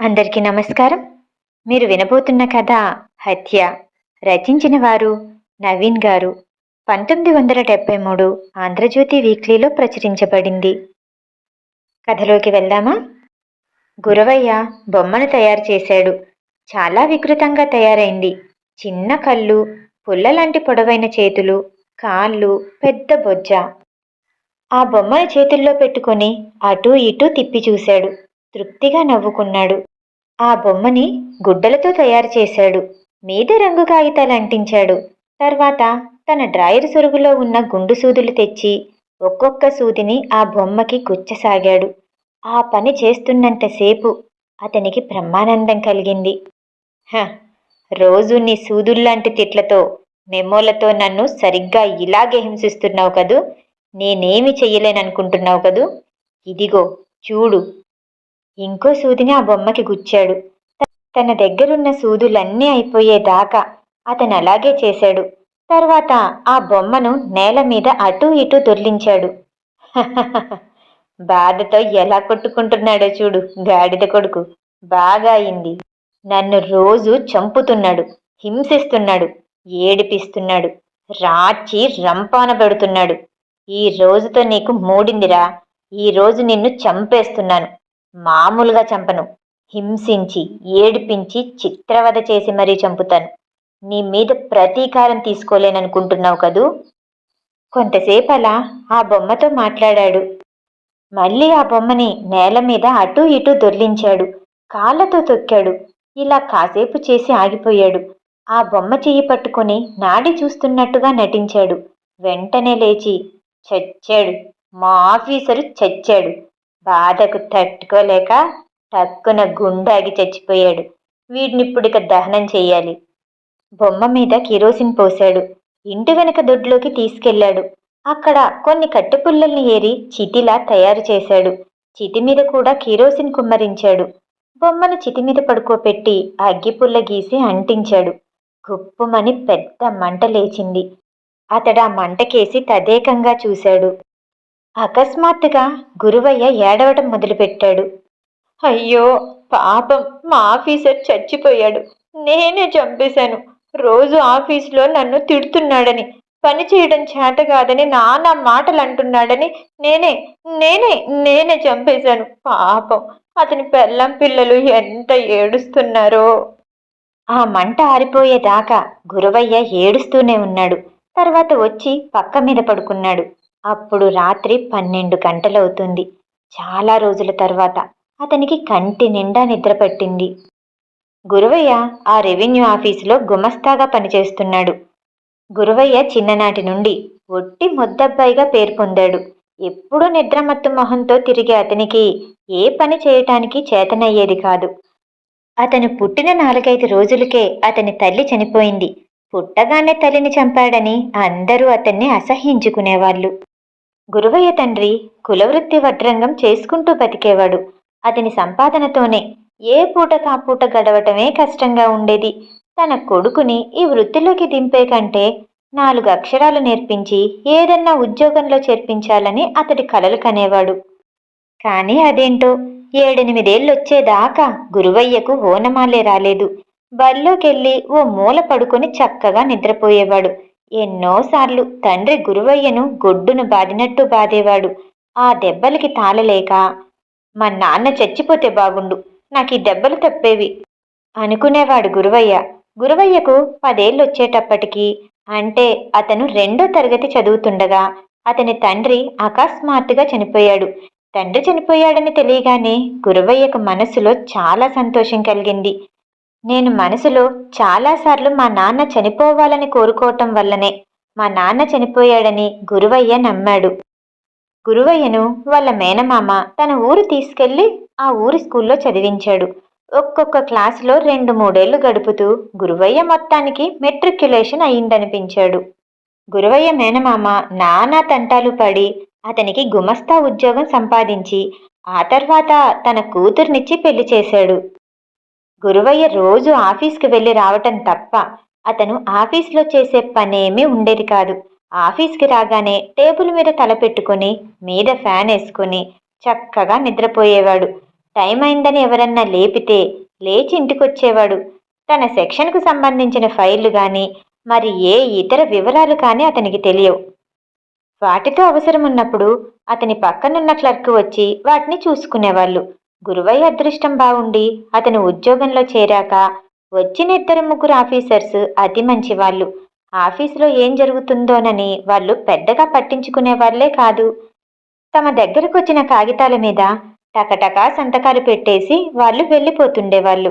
అందరికీ నమస్కారం. మీరు వినబోతున్న కథ హత్య రచించిన వారు నవీన్ గారు. పంతొమ్మిది వందల డెబ్బై మూడు ఆంధ్రజ్యోతి వీక్లీలో ప్రచురించబడింది. కథలోకి వెళ్దామా? గురవయ్య బొమ్మను తయారు చేశాడు. చాలా వికృతంగా తయారైంది. చిన్న కళ్ళు పుల్ల లాంటి పొడవైన చేతులు కాళ్ళు పెద్ద బొజ్జ. ఆ బొమ్మను చేతుల్లో పెట్టుకొని అటూ ఇటూ తిప్పి చూశాడు. తృప్తిగా నవ్వుకున్నాడు. ఆ బొమ్మని గుడ్డలతో తయారు చేశాడు. మీద రంగు కాగితాలు అంటించాడు. తర్వాత తన డ్రాయర్ సొరుగులో ఉన్న గుండు సూదులు తెచ్చి ఒక్కొక్క సూదిని ఆ బొమ్మకి గుచ్చసాగాడు. ఆ పని చేస్తున్నంతసేపు అతనికి బ్రహ్మానందం కలిగింది. హ రోజు నీ సూదుల్లాంటి తిట్లతో మెమోలతో నన్ను సరిగ్గా ఇలాగే హింసిస్తున్నావు కదూ? నేనేమి చెయ్యలేననుకుంటున్నావు కదూ? ఇదిగో చూడు. ఇంకో సూదిని ఆ బొమ్మకి గుచ్చాడు. తన దగ్గరున్న సూదులన్నీ అయిపోయేదాకా అతను అలాగే చేశాడు. తర్వాత ఆ బొమ్మను నేల మీద అటూ ఇటూ దొర్లించాడు. బాధతో ఎలా కొట్టుకుంటున్నాడో చూడు గాడిద కొడుకు. బాగా అయింది. నన్ను రోజు చంపుతున్నాడు హింసిస్తున్నాడు ఏడిపిస్తున్నాడు రాచి రంపాన పెడుతున్నాడు. ఈ రోజుతో నీకు మూడిందిరా. ఈ రోజు నిన్ను చంపేస్తున్నాను. మామూలుగా చంపను. హింసించి ఏడిపించి చిత్రవద చేసి మరీ చంపుతాను. నీ మీద ప్రతీకారం తీసుకోలేననుకుంటున్నావు కదూ? కొంతసేపు అలా ఆ బొమ్మతో మాట్లాడాడు. మళ్ళీ ఆ బొమ్మని నేల మీద అటూ ఇటూ దొర్లించాడు. కాళ్ళతో తొక్కాడు. ఇలా కాసేపు చేసి ఆగిపోయాడు. ఆ బొమ్మ చెయ్యి పట్టుకొని నాడి చూస్తున్నట్టుగా నటించాడు. వెంటనే లేచి చచ్చాడు. మా ఆఫీసరు చచ్చాడు. బాధకు తట్టుకోలేక టక్కున గుండాగి చచ్చిపోయాడు. వీడినిప్పుడిక దహనం చెయ్యాలి. బొమ్మ మీద కిరోసిన్ పోశాడు. ఇంటి వెనక దొడ్లోకి తీసుకెళ్ళాడు. అక్కడ కొన్ని కట్టుపుల్లల్ని ఏరి చితిలా తయారు చేశాడు. చితి మీద కూడా కిరోసిన్ కుమ్మరించాడు. బొమ్మను చితి మీద పడుకోపెట్టి అగ్గిపుల్ల గీసి అంటించాడు. గుప్పుమని పెద్ద మంట లేచింది. అతడా మంటకేసి తదేకంగా చూశాడు. అకస్మాత్తుగా గురువయ్య ఏడవటం మొదలుపెట్టాడు. అయ్యో పాపం మా ఆఫీసర్ చచ్చిపోయాడు. నేనే చంపేశాను. రోజు ఆఫీసులో నన్ను తిడుతున్నాడని పని చేయడం చేత కాదని నానా మాటలు అంటున్నాడని నేనే నేనే నేనే చంపేశాను. పాపం అతని పెళ్ళం పిల్లలు ఎంత ఏడుస్తున్నారో. ఆ మంట ఆరిపోయేదాకా గురవయ్య ఏడుస్తూనే ఉన్నాడు. తర్వాత వచ్చి పక్క మీద పడుకున్నాడు. అప్పుడు రాత్రి పన్నెండు గంటలవుతుంది. చాలా రోజుల తర్వాత అతనికి కంటి నిండా నిద్ర పట్టింది. గురవయ్య ఆ రెవెన్యూ ఆఫీసులో గుమస్తాగా పనిచేస్తున్నాడు. గురవయ్య చిన్ననాటి నుండి ఒట్టి ముద్దబ్బాయిగా పేరు పొందాడు. ఎప్పుడూ నిద్రమత్తు మొహంతో తిరిగే అతనికి ఏ పని చేయటానికి చేతనయ్యేది కాదు. అతను పుట్టిన నాలుగైదు రోజులకే అతని తల్లి చనిపోయింది. పుట్టగానే తల్లిని చంపాడని అందరూ అతన్ని అసహ్యించుకునేవాళ్ళు. గురువయ్య తండ్రి కులవృత్తి వడ్రంగం చేసుకుంటూ బతికేవాడు. అతని సంపాదనతోనే ఏ పూట కాపూట గడవటమే కష్టంగా ఉండేది. తన కొడుకుని ఈ వృత్తిలోకి దింపే కంటే నాలుగు అక్షరాలు నేర్పించి ఏదన్నా ఉద్యోగంలో చేర్పించాలని అతడి కలలు కనేవాడు. కానీ అదేంటో? ఏడెనిమిదేళ్ళు వచ్చేదాకా గురువయ్యకు ఓనమాలే రాలేదు. బల్లోకెళ్ళి ఓ మూల పడుకొని చక్కగా నిద్రపోయేవాడు. ఎన్నోసార్లు తండ్రి గురువయ్యను గొడ్డును బాదినట్టు బాదేవాడు ఆ దెబ్బలకి తాళలేక మా నాన్న చచ్చిపోతే బాగుండు నాకు ఈ దెబ్బలు తప్పేవి అనుకునేవాడు గురువయ్య. గురువయ్యకు పదేళ్ళు వచ్చేటప్పటికి అంటే అతను రెండో తరగతి చదువుతుండగా అతని తండ్రి అకస్మాత్తుగా చనిపోయాడు. తండ్రి చనిపోయాడని తెలియగానే గురువయ్యకు మనసులో చాలా సంతోషం కలిగింది. నేను మనసులో చాలాసార్లు మా నాన్న చనిపోవాలని కోరుకోవటం వల్లనే మా నాన్న చనిపోయాడని గురువయ్య నమ్మాడు. గురువయ్యను వాళ్ళ మేనమామ తన ఊరు తీసుకెళ్ళి ఆ ఊరి స్కూల్లో చదివించాడు. ఒక్కొక్క క్లాసులో రెండు మూడేళ్ళు గడుపుతూ గురువయ్య మొత్తానికి మెట్రిక్యులేషన్ అయిందనిపించాడు. గురువయ్య మేనమామ నానా తంటాలు పడి అతనికి గుమస్తా ఉద్యోగం సంపాదించి ఆ తర్వాత తన కూతుర్నిచ్చి పెళ్ళి చేశాడు. గురువయ్య రోజు ఆఫీస్కి వెళ్ళి రావటం తప్ప అతను ఆఫీస్లో చేసే పనేమీ ఉండేది కాదు. ఆఫీస్కి రాగానే టేబుల్ మీద తలపెట్టుకుని మీద ఫ్యాన్ వేసుకుని చక్కగా నిద్రపోయేవాడు. టైం అయిందని ఎవరన్నా లేపితే లేచి ఇంటికొచ్చేవాడు. తన సెక్షన్కు సంబంధించిన ఫైళ్ళు కానీ మరి ఏ ఇతర వివరాలు కానీ అతనికి తెలియవు. వాటితో అవసరం ఉన్నప్పుడు అతని పక్కనున్న క్లర్క్ వచ్చి వాటిని చూసుకునేవాళ్ళు. గురువయ్య అదృష్టం బాగుండి అతను ఉద్యోగంలో చేరాక వచ్చిన ఇద్దరు ముగ్గురు ఆఫీసర్స్ అతి మంచివాళ్ళు. ఆఫీసులో ఏం జరుగుతుందోనని వాళ్ళు పెద్దగా పట్టించుకునే వాళ్ళే కాదు. తమ దగ్గరకు వచ్చిన కాగితాల మీద టకటకా సంతకాలు పెట్టేసి వాళ్ళు వెళ్ళిపోతుండేవాళ్ళు.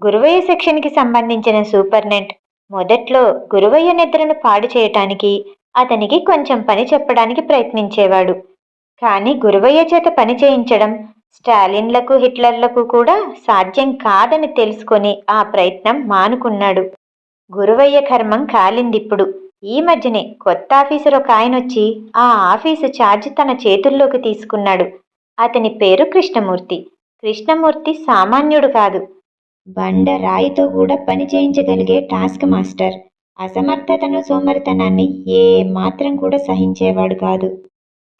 గురువయ్య సెక్షన్కి సంబంధించిన సూపర్నెంట్ మొదట్లో గురువయ్య నిద్రను పాడు చేయటానికి అతనికి కొంచెం పని చెప్పడానికి ప్రయత్నించేవాడు. కానీ గురువయ్య చేత పని చేయించడం స్టాలిన్లకు హిట్లర్లకు కూడా సాధ్యం కాదని తెలుసుకొని ఆ ప్రయత్నం మానుకున్నాడు. గురువయ్య కర్మం కాలిందిప్పుడు. ఈ మధ్యనే కొత్త ఆఫీసర్ ఒక ఆయన వచ్చి ఆ ఆఫీసు ఛార్జ్ తన చేతుల్లోకి తీసుకున్నాడు. అతని పేరు కృష్ణమూర్తి. కృష్ణమూర్తి సామాన్యుడు కాదు. బండ రాయితో కూడా పని చేయించగలిగే టాస్క్ మాస్టర్. అసమర్థతను సోమరితనాన్ని ఏ మాత్రం కూడా సహించేవాడు కాదు.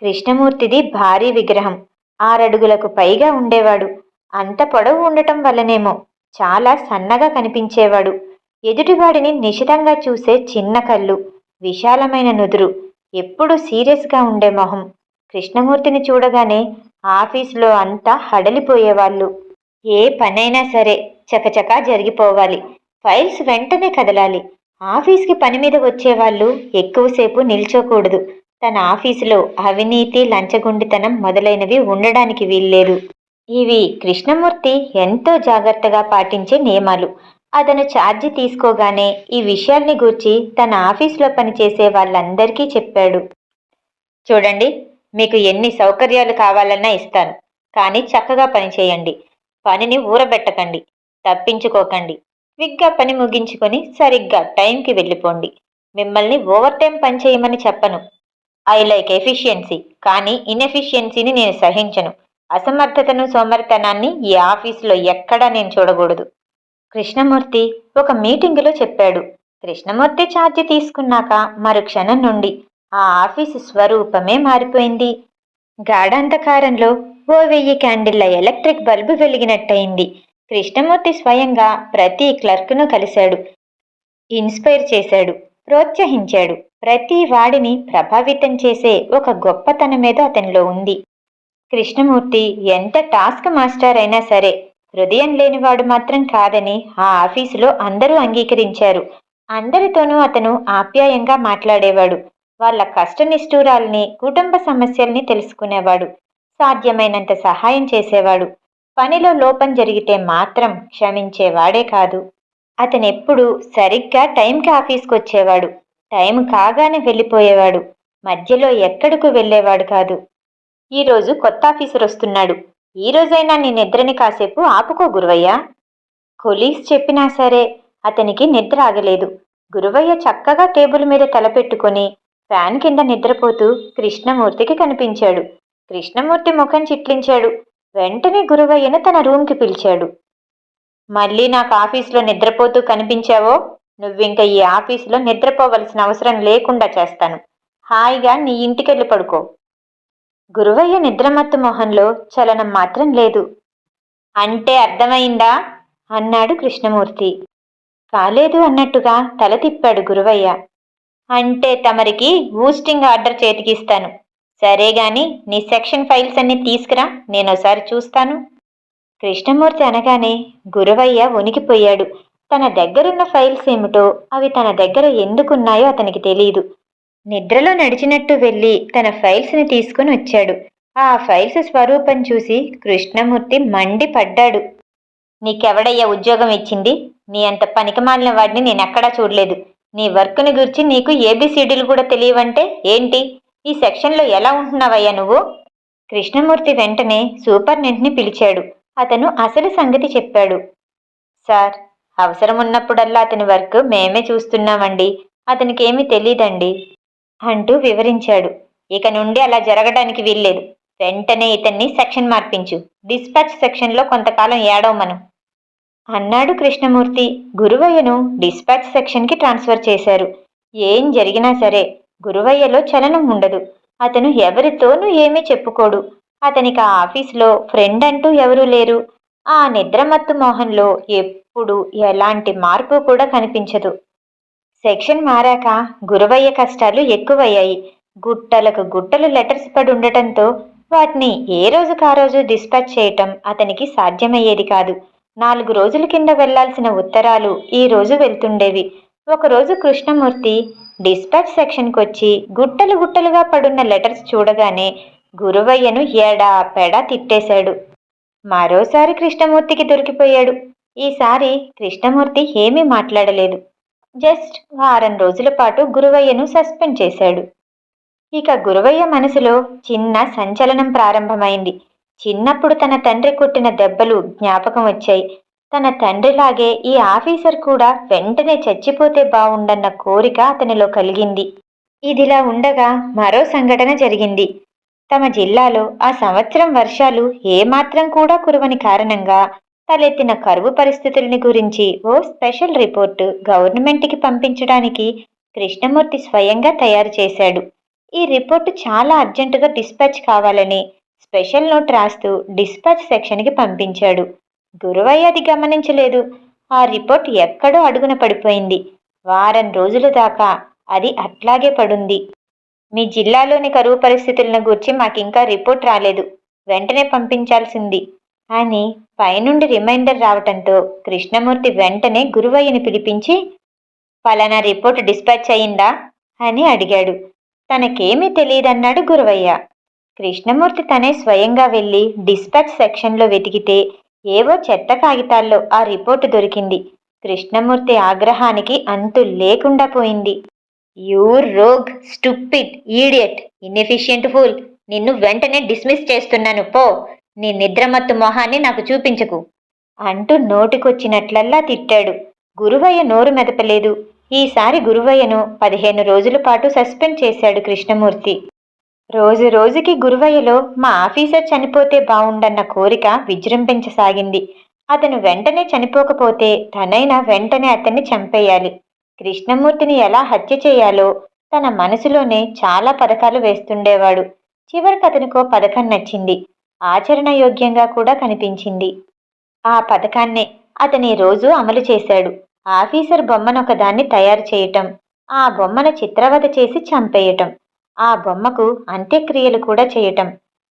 కృష్ణమూర్తిది భారీ విగ్రహం. ఆరడుగులకు పైగా ఉండేవాడు. అంత పొడవు ఉండటం వల్లనేమో చాలా సన్నగా కనిపించేవాడు. ఎదుటివాడిని నిశితంగా చూసే చిన్న కళ్ళు విశాలమైన నుదురు ఎప్పుడూ సీరియస్గా ఉండే మొహం. కృష్ణమూర్తిని చూడగానే ఆఫీసులో అంతా హడలిపోయేవాళ్ళు. ఏ పనైనా సరే చకచకా జరిగిపోవాలి. ఫైల్స్ వెంటనే కదలాలి. ఆఫీస్కి పని మీద వచ్చేవాళ్ళు ఎక్కువసేపు నిల్చోకూడదు. తన ఆఫీసులో అవినీతి లంచగొండితనం మొదలైనవి ఉండడానికి వీల్లేదు. ఇవి కృష్ణమూర్తి ఎంతో జాగ్రత్తగా పాటించే నియమాలు. అతను ఛార్జీ తీసుకోగానే ఈ విషయాల్ని గూర్చి తన ఆఫీసులో పనిచేసే వాళ్ళందరికీ చెప్పాడు. చూడండి మీకు ఎన్ని సౌకర్యాలు కావాలన్నా ఇస్తాను. కానీ చక్కగా పనిచేయండి. పనిని ఊరబెట్టకండి. తప్పించుకోకండి. విగ్గా పని ముగించుకొని సరిగ్గా టైంకి వెళ్ళిపోండి. మిమ్మల్ని ఓవర్ టైం పని చేయమని చెప్పను. ఐ లైక్ ఎఫిషియన్సీ కానీ ఇన్ఎఫిషియన్సీని నేను సహించను. అసమర్థతను సోమరితనాన్ని ఈ ఆఫీసులో ఎక్కడా నేను చూడకూడదు. కృష్ణమూర్తి ఒక మీటింగులో చెప్పాడు. కృష్ణమూర్తి ఛార్జ్ తీసుకున్నాక మరుక్షణం నుండి ఆ ఆఫీసు స్వరూపమే మారిపోయింది. గాఢాంధకారంలో ఓ వెయ్యి క్యాండిళ్ళ ఎలక్ట్రిక్ బల్బు వెలిగినట్టయింది. కృష్ణమూర్తి స్వయంగా ప్రతి క్లర్క్ను కలిశాడు. ఇన్స్పైర్ చేశాడు. ప్రోత్సహించాడు. ప్రతి వాడిని ప్రభావితం చేసే ఒక గొప్పతనమేదో అతనిలో ఉంది. కృష్ణమూర్తి ఎంత టాస్క్ మాస్టర్ అయినా సరే హృదయం లేనివాడు మాత్రం కాదని ఆ ఆఫీసులో అందరూ అంగీకరించారు. అందరితోనూ అతను ఆప్యాయంగా మాట్లాడేవాడు. వాళ్ళ కష్టనిష్ఠూరాల్ని కుటుంబ సమస్యల్ని తెలుసుకునేవాడు. సాధ్యమైనంత సహాయం చేసేవాడు. పనిలో లోపం జరిగితే మాత్రం క్షమించేవాడే కాదు. అతనెప్పుడు సరిగ్గా టైంకి ఆఫీస్కి వచ్చేవాడు టైం కాగానే వెళ్ళిపోయేవాడు. మధ్యలో ఎక్కడకు వెళ్ళేవాడు కాదు. ఈరోజు కొత్త ఆఫీసర్ వస్తున్నాడు. ఈ రోజైనా నీ నిద్రని కాసేపు ఆపుకో గురువయ్య. కొలీగ్స్ చెప్పినా సరే అతనికి నిద్ర ఆగలేదు. గురువయ్య చక్కగా టేబుల్ మీద తలపెట్టుకొని ఫ్యాన్ కింద నిద్రపోతూ కృష్ణమూర్తికి కనిపించాడు. కృష్ణమూర్తి ముఖం చిట్లించాడు. వెంటనే గురువయ్యను తన రూమ్కి పిలిచాడు. మళ్ళీ నాకు ఆఫీస్లో నిద్రపోతూ కనిపించావో? నువ్వింక ఈ ఆఫీసులో నిద్రపోవలసిన అవసరం లేకుండా చేస్తాను. హాయిగా నీ ఇంటికెళ్ళి పడుకో. గురువయ్య నిద్రమత్తు మొహంలో చలనం మాత్రం లేదు. అంటే అర్థమైందా? అన్నాడు కృష్ణమూర్తి. కాలేదు అన్నట్టుగా తల తిప్పాడు గురువయ్య. అంటే తమరికి బూస్టింగ్ ఆర్డర్ చేతికిస్తాను సరే గాని నీ సెక్షన్ ఫైల్స్ అన్ని తీసుకురా నేను ఒకసారి చూస్తాను. కృష్ణమూర్తి అనగానే గురువయ్య వణికిపోయాడు తన దగ్గరున్న ఫైల్స్ ఏమిటో అవి తన దగ్గర ఎందుకున్నాయో అతనికి తెలియదు నిద్రలో నడిచినట్టు వెళ్ళి తన ఫైల్స్ని తీసుకుని వచ్చాడు. ఆ ఫైల్స్ స్వరూపం చూసి కృష్ణమూర్తి మండిపడ్డాడు. నీకెవడయ్యా ఉద్యోగం ఇచ్చింది? నీ అంత పనికిమాలిన వాడిని నేనెక్కడా చూడలేదు. నీ వర్క్ని గురించి నీకు ఏబిసిడీలు కూడా తెలియవంటే ఏంటి? ఈ సెక్షన్లో ఎలా ఉంటున్నావయ్యా నువ్వు? కృష్ణమూర్తి వెంటనే సూపర్నెంట్ని పిలిచాడు. అతను అసలు సంగతి చెప్పాడు. సార్ అవసరం ఉన్నప్పుడల్లా అతని వర్క్ మేమే చూస్తున్నామండి. అతనికి తెలీదండి. అంటూ వివరించాడు. ఇక నుండి అలా జరగడానికి వీల్లేదు. వెంటనే ఇతన్ని సెక్షన్ మార్పించు. డిస్పాచ్ సెక్షన్లో కొంతకాలం ఏడవమను అన్నాడు కృష్ణమూర్తి. గురువయ్యను డిస్పాచ్ సెక్షన్కి ట్రాన్స్ఫర్ చేశారు. ఏం జరిగినా సరే గురువయ్యలో చలనం ఉండదు. అతను ఎవరితోనూ ఏమీ చెప్పుకోడు. అతనికి ఆ ఆఫీస్లో ఫ్రెండ్ అంటూ ఎవరూ లేరు. ఆ నిద్రమత్తు మోహన్లో ఎప్పుడు ఇప్పుడు ఎలాంటి మార్పు కూడా కనిపించదు. సెక్షన్ మారాక గురవయ్య కష్టాలు ఎక్కువయ్యాయి. గుట్టలకు గుట్టలు లెటర్స్ పడి ఉండటంతో వాటిని ఏ రోజుకు ఆ రోజు డిస్పాచ్ చేయటం అతనికి సాధ్యమయ్యేది కాదు. నాలుగు రోజుల కింద వెళ్ళాల్సిన ఉత్తరాలు ఈ రోజు వెళ్తుండేవి. ఒకరోజు కృష్ణమూర్తి డిస్పాచ్ సెక్షన్కి వచ్చి గుట్టలు గుట్టలుగా పడున్న లెటర్స్ చూడగానే గురువయ్యను ఏడా పెడా తిట్టేశాడు. మరోసారి కృష్ణమూర్తికి దొరికిపోయాడు. ఈసారి కృష్ణమూర్తి ఏమీ మాట్లాడలేదు. జస్ట్ వారం రోజుల పాటు గురువయ్యను సస్పెండ్ చేశాడు. ఇక గురువయ్య మనసులో చిన్న సంచలనం ప్రారంభమైంది. చిన్నప్పుడు తన తండ్రి కొట్టిన దెబ్బలు జ్ఞాపకం వచ్చాయి. తన తండ్రిలాగే ఈ ఆఫీసర్ కూడా వెంటనే చచ్చిపోతే బావుండన్న కోరిక అతనిలో కలిగింది. ఇదిలా ఉండగా మరో సంఘటన జరిగింది. తమ జిల్లాలో ఆ సంవత్సరం వర్షాలు ఏమాత్రం కూడా కురవని కారణంగా తలెత్తిన కరువు పరిస్థితులని గురించి ఓ స్పెషల్ రిపోర్టు గవర్నమెంట్కి పంపించడానికి కృష్ణమూర్తి స్వయంగా తయారు చేశాడు. ఈ రిపోర్టు చాలా అర్జెంటుగా డిస్పాచ్ కావాలని స్పెషల్ నోట్ రాస్తూ డిస్పాచ్ సెక్షన్కి పంపించాడు. గురువయ్య అది గమనించలేదు. ఆ రిపోర్ట్ ఎక్కడో అడుగున పడిపోయింది. వారం రోజుల దాకా అది అట్లాగే పడుంది. మీ జిల్లాలోని కరువు పరిస్థితులను గురించి మాకింకా రిపోర్ట్ రాలేదు. వెంటనే పంపించాల్సింది. అని పైనుండి రిమైండర్ రావటంతో కృష్ణమూర్తి వెంటనే గురువయ్యని పిలిపించి ఫలానా రిపోర్ట్ డిస్పాచ్ అయిందా అని అడిగాడు. తనకేమీ తెలియదన్నాడు గురువయ్య. కృష్ణమూర్తి తనే స్వయంగా వెళ్ళి డిస్పాచ్ సెక్షన్లో వెతికితే ఏవో చెత్త కాగితాల్లో ఆ రిపోర్టు దొరికింది. కృష్ణమూర్తి ఆగ్రహానికి అంతు లేకుండా పోయింది. You rogue stupid idiot inefficient fool నిన్ను వెంటనే డిస్మిస్ చేస్తున్నాను. పో. నీ నిద్రమత్తు మొహాన్ని నాకు చూపించకు. అంటూ నోటికొచ్చినట్లల్లా తిట్టాడు. గురువయ్య నోరు మెదపలేదు. ఈసారి గురువయ్యను పదిహేను రోజుల పాటు సస్పెండ్ చేశాడు కృష్ణమూర్తి. రోజు రోజుకి గురువయ్యలో మా ఆఫీసర్ చనిపోతే బావుండన్న కోరిక విజృంభించసాగింది. అతను వెంటనే చనిపోకపోతే తనైనా వెంటనే అతన్ని చంపేయాలి. కృష్ణమూర్తిని ఎలా హత్య చేయాలో తన మనసులోనే చాలా పథకాలు వేస్తుండేవాడు. చివరికి అతనికో పథకం నచ్చింది. ఆచరణయోగ్యంగా కూడా కనిపించింది. ఆ పథకాన్నే అతని రోజు అమలు చేశాడు. ఆఫీసర్ బొమ్మనొకదాన్ని తయారు చేయటం ఆ బొమ్మను చిత్రవత చేసి చంపేయటం ఆ బొమ్మకు అంత్యక్రియలు కూడా చేయటం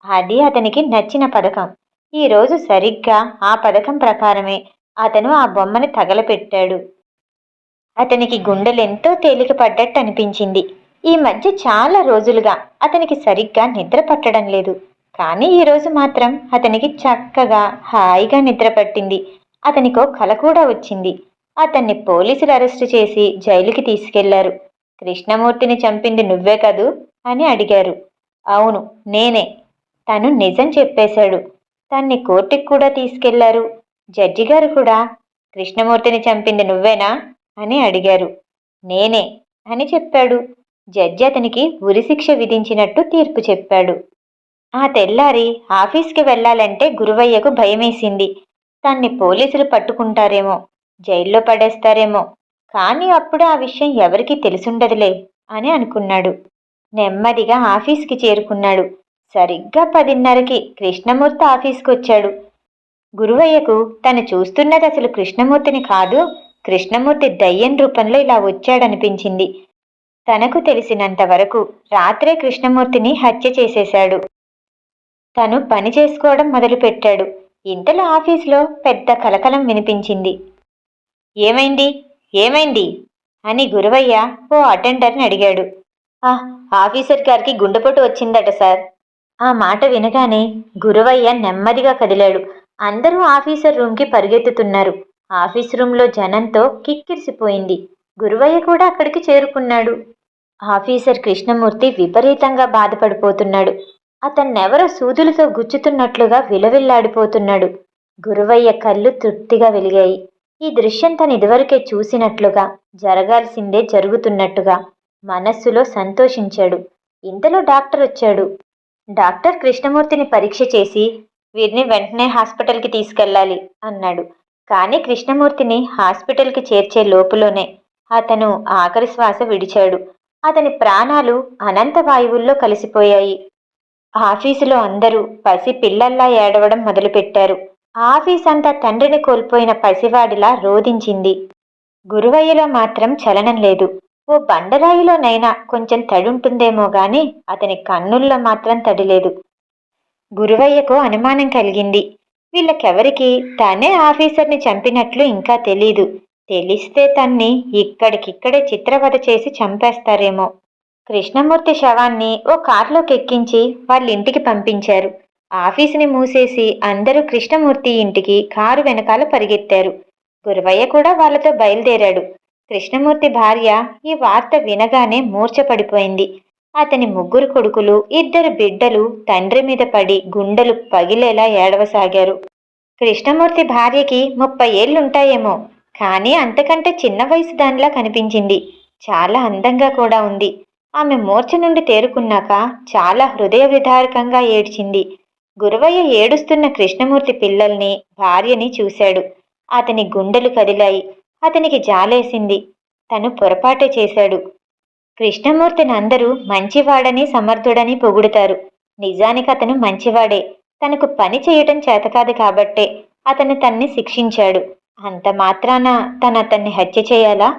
అది అతనికి నచ్చిన పథకం. ఈరోజు సరిగ్గా ఆ పథకం ప్రకారమే అతను ఆ బొమ్మని తగలపెట్టాడు. అతనికి గుండెలెంతో తేలిక పడ్డట్టు అనిపించింది ఈ మధ్య చాలా రోజులుగా అతనికి సరిగ్గా నిద్ర పట్టడం లేదు. కానీ ఈరోజు మాత్రం అతనికి చక్కగా హాయిగా నిద్ర పట్టింది. అతనికో కల కూడా వచ్చింది. అతన్ని పోలీసులు అరెస్టు చేసి జైలుకి తీసుకెళ్ళారు. కృష్ణమూర్తిని చంపింది నువ్వే కదూ? అని అడిగారు. అవును నేనే. తను నిజం చెప్పేశాడు. తన్ని కోర్టుకి కూడా తీసుకెళ్ళారు. జడ్జి గారు కూడా కృష్ణమూర్తిని చంపింది నువ్వేనా? అని అడిగారు. నేనే అని చెప్పాడు. జడ్జి అతనికి ఉరిశిక్ష విధించినట్టు తీర్పు చెప్పాడు. ఆ తెల్లారి ఆఫీస్కి వెళ్ళాలంటే గురువయ్యకు భయమేసింది. తన్ని పోలీసులు పట్టుకుంటారేమో జైల్లో పడేస్తారేమో. కానీ అప్పుడు ఆ విషయం ఎవరికీ తెలిసుండదులే అని అనుకున్నాడు. నెమ్మదిగా ఆఫీస్కి చేరుకున్నాడు. సరిగ్గా పదిన్నరకి కృష్ణమూర్తి ఆఫీస్కి వచ్చాడు గురువయ్యకు తను చూస్తున్నది అసలు కృష్ణమూర్తిని కాదు కృష్ణమూర్తి దయ్యం రూపంలో ఇలా వచ్చాడనిపించింది. తనకు తెలిసినంత వరకు రాత్రే కృష్ణమూర్తిని హత్య చేసేశాడు. తను పని చేసుకోవడం మొదలుపెట్టాడు. ఇంతలో ఆఫీసులో పెద్ద కలకలం వినిపించింది. ఏమైంది? ఏమైంది? అని గురువయ్య ఓ అటెండర్ని అడిగాడు. ఆ ఆఫీసర్ గారికి గుండెపోటు వచ్చిందట సార్. ఆ మాట వినగానే గురువయ్య నెమ్మదిగా కదిలాడు. అందరూ ఆఫీసర్ రూమ్కి పరిగెత్తుతున్నారు. ఆఫీస్ రూమ్లో జనంతో కిక్కిరిసిపోయింది. గురువయ్య కూడా అక్కడికి చేరుకున్నాడు. ఆఫీసర్ కృష్ణమూర్తి విపరీతంగా బాధపడిపోతున్నాడు. అతన్నెవరో సూదులతో గుచ్చుతున్నట్లుగా విలవిల్లాడిపోతున్నాడు. గురువయ్య కళ్ళు తృప్తిగా వెలిగాయి. ఈ దృశ్యం తను ఇదివరకే చూసినట్లుగా జరగాల్సిందే జరుగుతున్నట్టుగా మనస్సులో సంతోషించాడు. ఇంతలో డాక్టర్ వచ్చాడు. డాక్టర్ కృష్ణమూర్తిని పరీక్ష చేసి వీరిని వెంటనే హాస్పిటల్కి తీసుకెళ్ళాలి అన్నాడు. కానీ కృష్ణమూర్తిని హాస్పిటల్కి చేర్చే లోపులోనే అతను ఆఖరి శ్వాస విడిచాడు. అతని ప్రాణాలు అనంత వాయువుల్లో కలిసిపోయాయి. ఆఫీసులో అందరూ పసి పిల్లల్లా ఏడవడం మొదలుపెట్టారు. ఆఫీస్ అంతా తండ్రిని కోల్పోయిన పసివాడిలా రోధించింది. గురువయ్యలో మాత్రం చలనం లేదు. ఓ బండరాయిలోనైనా కొంచెం తడుంటుందేమో గాని అతని కన్నుల్లో మాత్రం తడి లేదు. గురువయ్యకు అనుమానం కలిగింది. వీళ్ళకెవరికి? తనే ఆఫీసర్ని చంపినట్లు ఇంకా తెలీదు. తెలిస్తే తన్ని ఇక్కడికిక్కడే చిత్రవధ చేసి చంపేస్తారేమో. కృష్ణమూర్తి శవాన్ని ఓ కార్లోకి ఎక్కించి వాళ్ళ ఇంటికి పంపించారు. ఆఫీసుని మూసేసి అందరూ కృష్ణమూర్తి ఇంటికి కారు వెనకాల పరిగెత్తారు. గురవయ్య కూడా వాళ్ళతో బయలుదేరాడు. కృష్ణమూర్తి భార్య ఈ వార్త వినగానే మూర్ఛపడిపోయింది. అతని ముగ్గురు కొడుకులు ఇద్దరు బిడ్డలు తండ్రి మీద పడి గుండెలు పగిలేలా ఏడవసాగారు. కృష్ణమూర్తి భార్యకి ముప్పై ఏళ్ళుంటాయేమో కానీ అంతకంటే చిన్న వయసు దానిలా కనిపించింది. చాలా అందంగా కూడా ఉంది. ఆమె మూర్ఛ నుండి తేరుకున్నాక చాలా హృదయ విదారకంగా ఏడ్చింది. గురవయ్య ఏడుస్తున్న కృష్ణమూర్తి పిల్లల్ని భార్యని చూశాడు. అతని గుండెలు కదిలాయి. అతనికి జాలేసింది. తను పొరపాటే చేశాడు. కృష్ణమూర్తిని అందరూ మంచివాడని సమర్థుడని పొగుడుతారు. నిజానికి అతను మంచివాడే. తనకు పని చేయటం చేతకాదు కాబట్టే అతను తన్ని శిక్షించాడు. అంత మాత్రాన తను అతన్ని హత్య చేయాలా?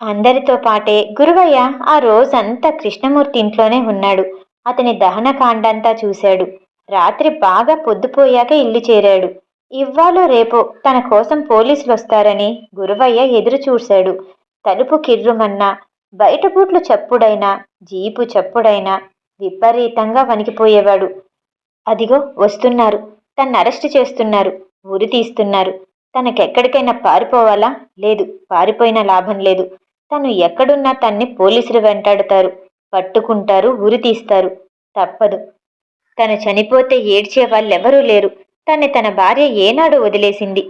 అందరితో పాటే గురువయ్య ఆ రోజంతా కృష్ణమూర్తి ఇంట్లోనే ఉన్నాడు. అతని దహన కాండంతా చూశాడు. రాత్రి బాగా పొద్దుపోయాక ఇల్లు చేరాడు. ఇవ్వాలో రేపో తన కోసం పోలీసులు వస్తారని గురువయ్య ఎదురు చూశాడు. తలుపు కిర్రుమన్నా బయట బూట్లు చప్పుడైనా జీపు చప్పుడైనా విపరీతంగా వణికిపోయేవాడు. అదిగో వస్తున్నారు. తన్ను అరెస్ట్ చేస్తున్నారు. ఉరి తీస్తున్నారు. తనకెక్కడికైనా పారిపోవాలా? లేదు. పారిపోయిన లాభం లేదు. తను ఎక్కడున్నా తన్ని పోలీసులు వెంటాడుతారు. పట్టుకుంటారు ఉరి తీస్తారు. తప్పదు. తను చనిపోతే ఏడ్చే వాళ్ళెవరూ లేరు. తన్ని తన భార్య ఏనాడు వదిలేసింది.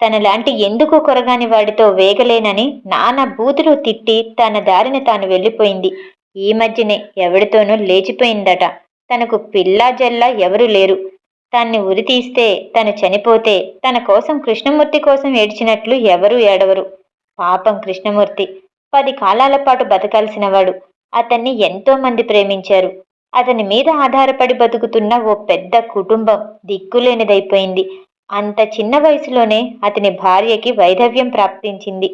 తనలాంటి ఎందుకు కొరగాని వాడితో వేగలేనని నానా బూతులు తిట్టి తన దారిన తాను వెళ్ళిపోయింది. ఈ మధ్యనే ఎవడితోనూ లేచిపోయిందట. తనకు పిల్లా జల్లా ఎవరూ లేరు. తన్ని ఉరి తీస్తే తను చనిపోతే తన కోసం కృష్ణమూర్తి కోసం ఏడ్చినట్లు ఎవరూ ఏడవరు. పాపం కృష్ణమూర్తి. పది కాలాల పాటు బతకాల్సినవాడు. అతన్ని ఎంతో మంది ప్రేమించారు. అతని మీద ఆధారపడి బతుకుతున్న ఓ పెద్ద కుటుంబం దిక్కులేనిదైపోయింది. అంత చిన్న వయసులోనే అతని భార్యకి వైధవ్యం ప్రాప్తించింది.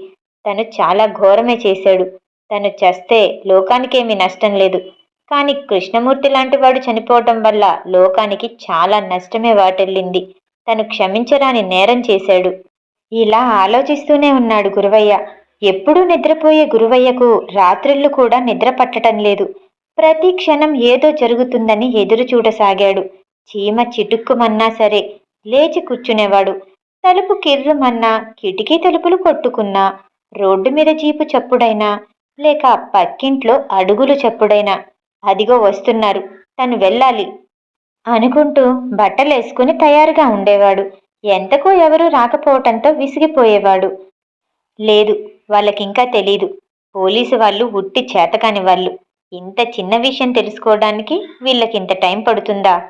తను చాలా ఘోరమే చేశాడు. తను చస్తే లోకానికేమీ నష్టం లేదు. కానీ కృష్ణమూర్తి లాంటి వాడు చనిపోవటం వల్ల లోకానికి చాలా నష్టమే వాటెల్లింది. తను క్షమించరాని నేరం చేశాడు. ఇలా ఆలోచిస్తూనే ఉన్నాడు గురువయ్య. ఎప్పుడూ నిద్రపోయే గురువయ్యకు రాత్రిళ్ళు కూడా నిద్ర పట్టటం లేదు. ప్రతి క్షణం ఏదో జరుగుతుందని ఎదురు చూడసాగాడు. చీమ చిటుక్కుమన్నా సరే లేచి కూర్చునేవాడు. తలుపు కిర్రుమన్నా కిటికీ తలుపులు కొట్టుకున్నా రోడ్డు మీద జీపు చప్పుడైనా లేక పక్కింట్లో అడుగులు చప్పుడైనా అదిగో వస్తున్నారు తను వెళ్ళాలి అనుకుంటూ బట్టలేసుకుని తయారుగా ఉండేవాడు. ఎంతకో ఎవరూ రాకపోవటంతో విసిగిపోయేవాడు. లేదు వాళ్ళకింకా తెలీదు. పోలీసు వాళ్ళు ఉట్టి చేతకాని వాళ్ళు. ఇంత చిన్న విషయం తెలుసుకోవడానికి వీళ్ళకింత టైం పడుతుందా?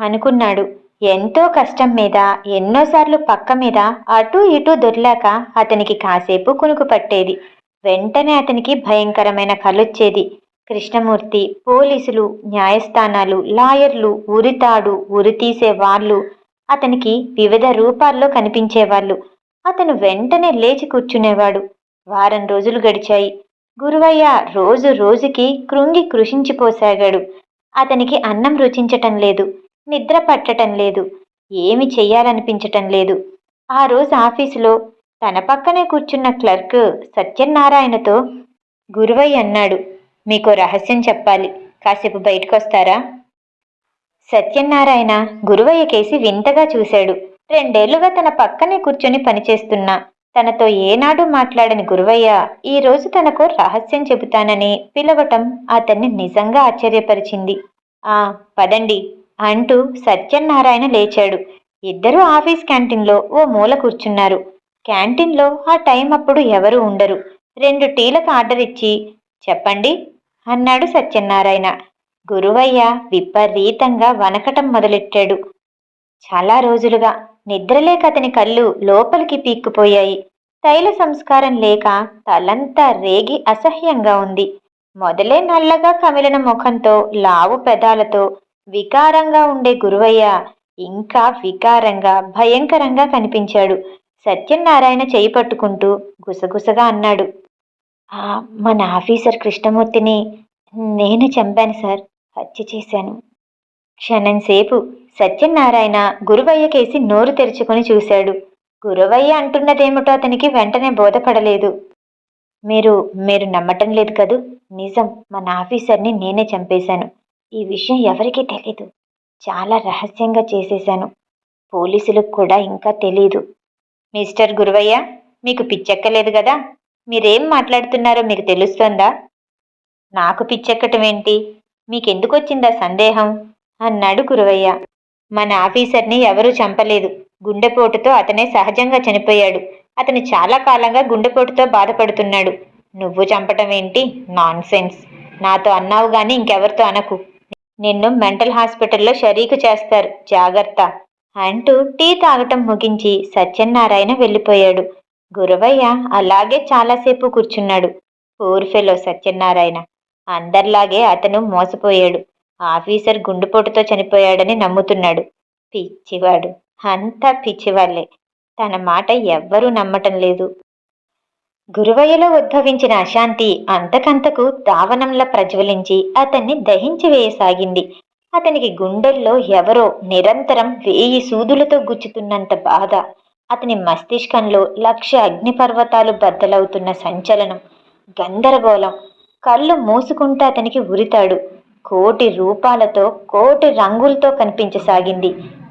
అనుకున్నాడు. ఎంతో కష్టం మీద ఎన్నోసార్లు పక్క మీద అటూ ఇటూ దొర్లాక అతనికి కాసేపు కునుకు పట్టేది. వెంటనే అతనికి భయంకరమైన కలొచ్చేది. కృష్ణమూర్తి పోలీసులు న్యాయస్థానాలు లాయర్లు ఉరితాడు ఉరి తీసే వాళ్ళు అతనికి వివిధ రూపాల్లో కనిపించేవాళ్ళు. అతను వెంటనే లేచి కూర్చునేవాడు. వారం రోజులు గడిచాయి. గురువయ్య రోజు రోజుకి కృంగి కృషించిపోసాగాడు. అతనికి అన్నం రుచించటం లేదు నిద్ర పట్టటం లేదు ఏమి చెయ్యాలనిపించటం లేదు. ఆ రోజు ఆఫీసులో తన పక్కనే కూర్చున్న క్లర్క్ సత్యనారాయణతో గురువయ్య అన్నాడు. మీకు రహస్యం చెప్పాలి. కాసేపు బయటకొస్తారా? సత్యనారాయణ గురువయ్య కేసి వింతగా చూశాడు. రెండేళ్ళుగా తన పక్కనే కూర్చొని పనిచేస్తున్నా. తనతో ఏనాడు మాట్లాడని గురువయ్య ఈ రోజు తనకు రహస్యం చెబుతానని పిలవటం అతన్ని నిజంగా ఆశ్చర్యపరిచింది. ఆ పదండి అంటూ సత్యనారాయణ లేచాడు. ఇద్దరూ ఆఫీస్ క్యాంటీన్లో ఓ మూల కూర్చున్నారు. క్యాంటీన్లో ఆ టైం అప్పుడు ఎవరూ ఉండరు. రెండు టీలకు ఆర్డర్ ఇచ్చి చెప్పండి అన్నాడు సత్యనారాయణ. గురువయ్య విపరీతంగా వనకటం మొదలెట్టాడు. చాలా రోజులుగా నిద్రలేక అతని కళ్ళు లోపలికి పీక్కుపోయాయి. తైల సంస్కారం లేక తలంతా రేగి అసహ్యంగా ఉంది. మొదలే నల్లగా కమిలిన ముఖంతో లావు పెదాలతో వికారంగా ఉండే గురువయ్య ఇంకా వికారంగా భయంకరంగా కనిపించాడు. సత్యనారాయణ చేయి పట్టుకుంటూ గుసగుసగా అన్నాడు మన ఆఫీసర్ కృష్ణమూర్తిని నేను చంపాను సార్. హత్య చేశాను. క్షణంసేపు సత్యనారాయణ గురువయ్య కేసి నోరు తెరుచుకొని చూశాడు. గురువయ్య అంటున్నదేమిటో అతనికి వెంటనే బోధపడలేదు. మీరు మీరు నమ్మటం లేదు కదూ? నిజం మన ఆఫీసర్ని నేనే చంపేశాను. ఈ విషయం ఎవరికీ తెలీదు. చాలా రహస్యంగా చేసేశాను. పోలీసులకు కూడా ఇంకా తెలీదు. మిస్టర్ గురువయ్య మీకు పిచ్చెక్కలేదు కదా? మీరేం మాట్లాడుతున్నారో మీకు తెలుస్తోందా? నాకు పిచ్చెక్కటం ఏంటి మీకెందుకొచ్చిందా సందేహం? అన్నాడు గురువయ్య. మన ఆఫీసర్ని ఎవరూ చంపలేదు. గుండెపోటుతో అతనే సహజంగా చనిపోయాడు. అతను చాలా కాలంగా గుండెపోటుతో బాధపడుతున్నాడు. నువ్వు చంపటం ఏంటి? నాన్ సెన్స్ నాతో అన్నావు గాని ఇంకెవరితో అనకు. నిన్ను మెంటల్ హాస్పిటల్లో షరీకు చేస్తారు. జాగ్రత్త. అంటూ టీ తాగటం ముగించి సత్యనారాయణ వెళ్ళిపోయాడు. గురవయ్య అలాగే చాలాసేపు కూర్చున్నాడు. ఫెలో సత్యనారాయణ. అందరిలాగే అతను మోసపోయాడు. ఆఫీసర్ గుండెపోటుతో చనిపోయాడని నమ్ముతున్నాడు. పిచ్చివాడు. అంతా పిచ్చివాళ్ళే. తన మాట ఎవ్వరూ నమ్మటం లేదు. గురువయ్యలో ఉద్భవించిన అశాంతి అంతకంతకు దావనంలా ప్రజ్వలించి అతన్ని దహించి వేయసాగింది. అతనికి గుండెల్లో ఎవరో నిరంతరం వేయి సూదులతో గుచ్చుతున్నంత బాధ. అతని మస్తిష్కంలో లక్ష అగ్నిపర్వతాలు బద్దలవుతున్న సంచలనం. గందరగోళం. కళ్ళు మూసుకుంటే అతనికి ఉరితాడు. కోటి రూపాలతో కోటి రంగులతో కనిపించసాగింది.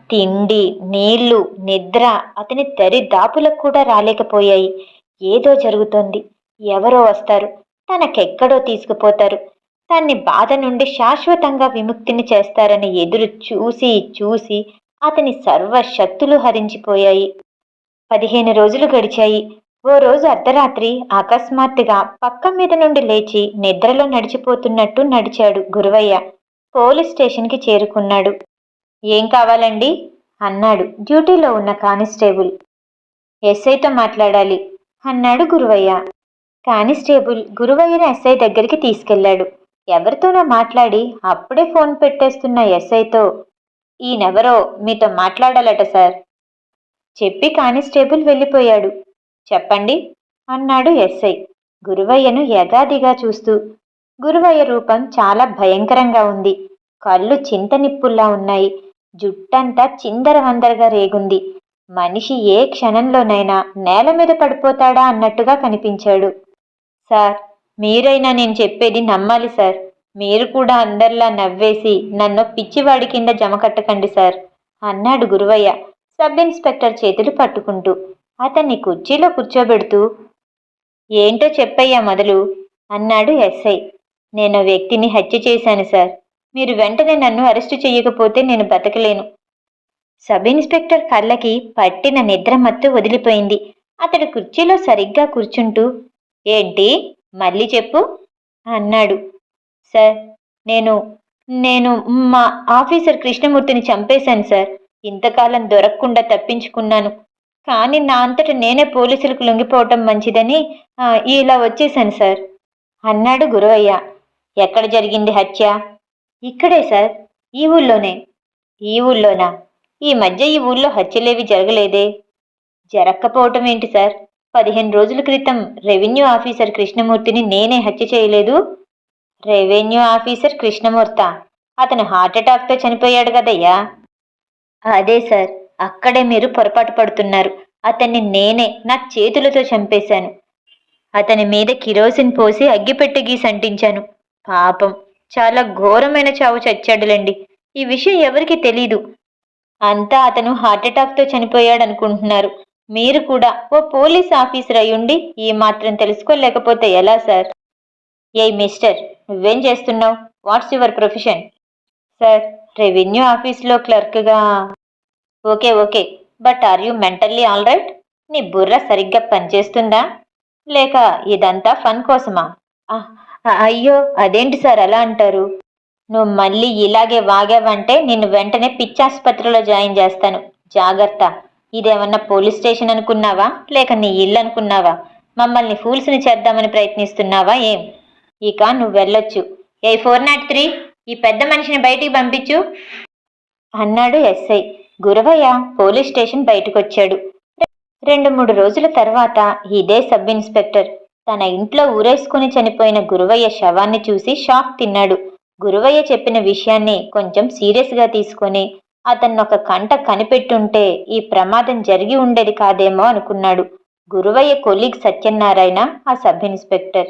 తిండి నీళ్ళు నిద్ర అతని దరిదాపులకు కూడా రాలేకపోయాయి. ఏదో జరుగుతోంది. ఎవరో వస్తారు. తనకెక్కడో తీసుకుపోతారు. తన్ని బాధ నుండి శాశ్వతంగా విముక్తిని చేస్తారని ఎదురు చూసి చూసి అతని సర్వశక్తులు హరించిపోయాయి. పదిహేను రోజులు గడిచాయి. ఓ రోజు అర్ధరాత్రి అకస్మాత్తుగా పక్క మీద నుండి లేచి నిద్రలో నడిచిపోతున్నట్టు నడిచాడు గురువయ్య. పోలీస్ స్టేషన్కి చేరుకున్నాడు. ఏం కావాలండి? అన్నాడు డ్యూటీలో ఉన్న కానిస్టేబుల్. ఎస్ఐతో మాట్లాడాలి అన్నాడు గురువయ్య. కానిస్టేబుల్ గురువయ్యను ఎస్ఐ దగ్గరికి తీసుకెళ్ళాడు ఎవరితోనో మాట్లాడి అప్పుడే ఫోన్ పెట్టేస్తున్న ఎస్ఐతో ఈయనెవరో మీతో మాట్లాడాలట సార్ చెప్పి కానిస్టేబుల్ వెళ్ళిపోయాడు. చెప్పండి. అన్నాడు ఎస్ఐ. గురువయ్యను యగాదిగా చూస్తూ. గురువయ్య రూపం చాలా భయంకరంగా ఉంది. కళ్ళు చింతనిప్పుల్లా ఉన్నాయి. జుట్టంతా చిందరవందరగా రేగుంది. మనిషి ఏ క్షణంలోనైనా నేల మీద పడిపోతాడా అన్నట్టుగా కనిపించాడు. సార్ మీరైనా నేను చెప్పేది నమ్మాలి సార్. మీరు కూడా అందరిలా నవ్వేసి నన్ను పిచ్చివాడి కింద జమ కట్టకండి సార్ అన్నాడు గురువయ్య సబ్ ఇన్స్పెక్టర్ చేతులు పట్టుకుంటూ. అతన్ని కుర్చీలో కూర్చోబెడుతూ ఏంటో చెప్పయ్యా మొదలు అన్నాడు ఎస్ఐ. నేను వ్యక్తిని హత్య చేశాను సార్. మీరు వెంటనే నన్ను అరెస్టు చేయకపోతే నేను బతకలేను. సబ్ ఇన్స్పెక్టర్ కళ్ళకి పట్టిన నిద్ర మత్తు వదిలిపోయింది. అతడు కుర్చీలో సరిగ్గా కూర్చుంటూ ఏంటి? మళ్ళీ చెప్పు అన్నాడు. సార్ నేను నేను మా ఆఫీసర్ కృష్ణమూర్తిని చంపేశాను సార్. ఇంతకాలం దొరకకుండా తప్పించుకున్నాను. కానీ నా అంతట నేనే పోలీసులకు లొంగిపోవటం మంచిదని ఇలా వచ్చేసాను సార్. అన్నాడు గురవయ్య. ఎక్కడ జరిగింది హత్య? ఇక్కడే సార్. ఈ ఊళ్ళోనే. ఈ ఊళ్ళోనా? ఈ మధ్య ఈ ఊళ్ళో హత్యలేవి జరగలేదే. జరక్కపోవటం ఏంటి సార్? పదిహేను రోజుల క్రితం రెవెన్యూ ఆఫీసర్ కృష్ణమూర్తిని నేనే హత్య చేయలేదు. Revenue officer Krishnamurthy. అతను హార్ట్అటాక్తో చనిపోయాడు కదయ్యా. అదే సార్. అక్కడే మీరు పొరపాటు పడుతున్నారు. అతన్ని నేనే నా చేతులతో చంపేశాను. అతని మీద కిరోసిన్ పోసి అగ్గిపెట్టె గీసి అంటించాను. పాపం చాలా ఘోరమైన చావు చచ్చాడులేండి. ఈ విషయం ఎవరికి తెలీదు. అంతా అతను హార్ట్అటాక్తో చనిపోయాడనుకుంటున్నారు. మీరు కూడా ఓ పోలీస్ ఆఫీసర్ అయ్యుండి ఈ మాత్రం తెలుసుకోలేకపోతే ఎలా సార్? ఏ మిస్టర్ నువ్వేం చేస్తున్నావు? What's your profession? Sir revenue ఆఫీస్లో క్లర్క్గా okay okay. But are you mentally all right నీ బుర్ర సరిగ్గా పనిచేస్తుందా? లేక ఇదంతా ఫన్ కోసమా? అయ్యో అదేంటి సార్ అలా అంటారు? నువ్వు మళ్ళీ ఇలాగే వాగావంటే నిన్ను వెంటనే పిచ్చాసుపత్రిలో జాయిన్ చేస్తాను. జాగ్రత్త. ఇదేమన్నా పోలీస్ స్టేషన్ అనుకున్నావా? లేక నీ ఇల్లు అనుకున్నావా? మమ్మల్ని ఫూల్స్ని చేద్దామని ప్రయత్నిస్తున్నావా ఏం? ఇక నువ్వు వెళ్ళొచ్చు. ఏ ఫోర్ నాట్ త్రీ ఈ పెద్ద మనిషిని బయటికి పంపించు. అన్నాడు ఎస్ఐ. గురవయ్య పోలీస్ స్టేషన్ బయటకొచ్చాడు. రెండు మూడు రోజుల తర్వాత ఇదే సబ్ ఇన్స్పెక్టర్. తన ఇంట్లో ఊరేసుకుని చనిపోయిన గురువయ్య శవాన్ని చూసి షాక్ తిన్నాడు. గురువయ్య చెప్పిన విషయాన్ని కొంచెం సీరియస్గా తీసుకొని అతన్నొక కంట కనిపెట్టుంటే ఈ ప్రమాదం జరిగి ఉండేది కాదేమో అనుకున్నాడు. గురువయ్య కొలీగ్ సత్యనారాయణ ఆ సబ్ ఇన్స్పెక్టర్.